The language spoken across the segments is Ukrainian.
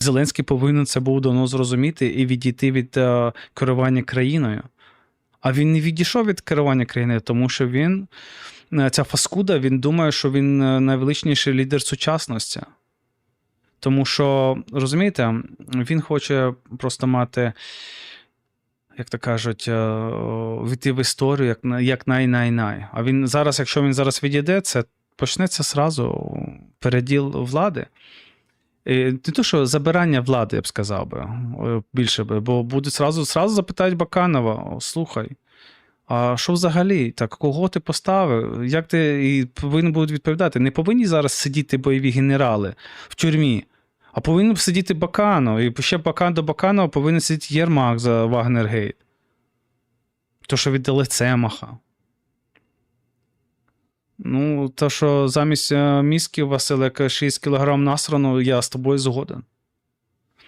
Зеленський повинен це був давно зрозуміти і відійти від е, керування країною. А він не відійшов від керування країною, тому що він, е, ця фаскуда, він думає, що він е, найвеличніший лідер сучасності. Тому що, розумієте, він хоче просто мати, як то кажуть, е, війти в історію як, як най-най-най. А він зараз, якщо він зараз відійде, це почнеться сразу переділ влади. І Не то, що забирання влади, я б сказав би, е, більше би, бо будуть сразу, сразу запитають Баканова: слухай, а що взагалі? Так, кого ти поставив? Як ти і повинен будуть відповідати? Не повинні зараз сидіти бойові генерали в тюрмі, а повинен сидіти Баканов. І ще Бакан до Баканова повинен сидіти Єрмак за Вагнергейт. То, що віддали Цемаха. Ну, то, що замість е, мізків Василика 6 кг насрану, я з тобою згоден.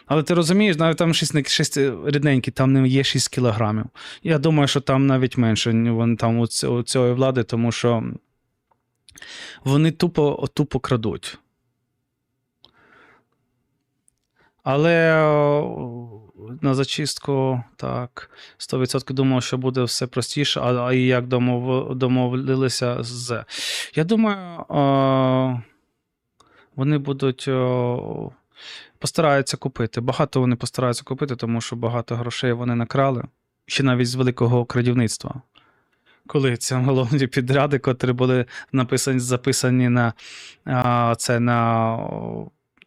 Але ти розумієш, навіть там 6, 6 рідненькі, там не є 6 кілограмів. Я думаю, що там навіть менше вони там у, ць- у цієї влади, тому що вони тупо, тупо крадуть. Але на зачистку так, 100% думав, що буде все простіше, а, а як домов, домовилися з. Я думаю, о, вони будуть. О, постараються купити. Багато вони постараються купити, тому що багато грошей вони накрали, ще навіть з великого крадівництва. Коли ці головні підряди, котрі були написані, записані на а, це на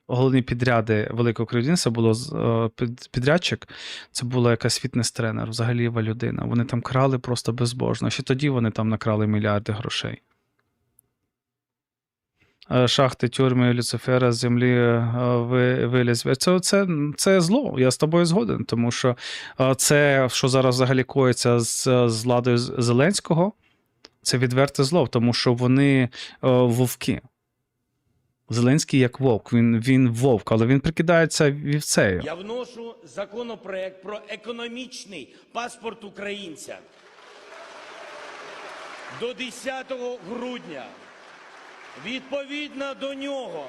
головні підряди великого крадівництва, було під- підрядчик, це була якась фітнес-тренер, взагалі людина. Вони там крали просто безбожно. Ще тоді вони там накрали мільярди грошей. Е, Шахти, тюрми, Люцифера з землі е, виліз. Це, це, це зло, я з тобою згоден, тому що е, це, що зараз взагалі коїться з, з владою Зеленського, це відверте зло, тому що вони е, вовки. Зеленський як вовк, він, він вовк, але він прикидається вівцею. Я вношу законопроект про економічний паспорт українця. До 10 грудня. Відповідно до нього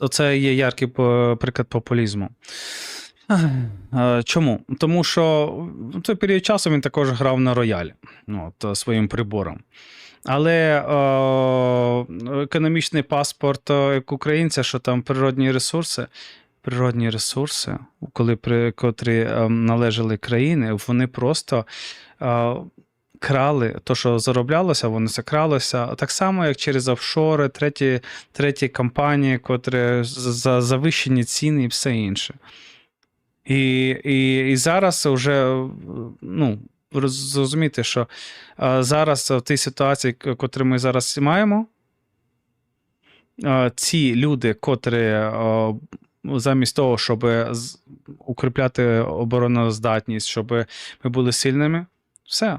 Оце є яркий по- приклад популізму. Е, Чому? Тому що в той період часу він також грав на роялі ну, от, е, своїм прибором. Але економічний паспорт як українця, що там природні ресурси, природні ресурси, коли при котрі е, належали країни, вони просто е, крали то, що зароблялося, вони це кралося. Так само, як через офшори, треті, треті компанії, котрі за- за завищені ціни і все інше. І, і, і зараз вже ну, зрозуміти, що е, зараз в тій ситуації, котрі ми зараз маємо, е, ці люди, котрі е, замість того, щоб укріпляти обороноздатність, щоб ми були сильними, все.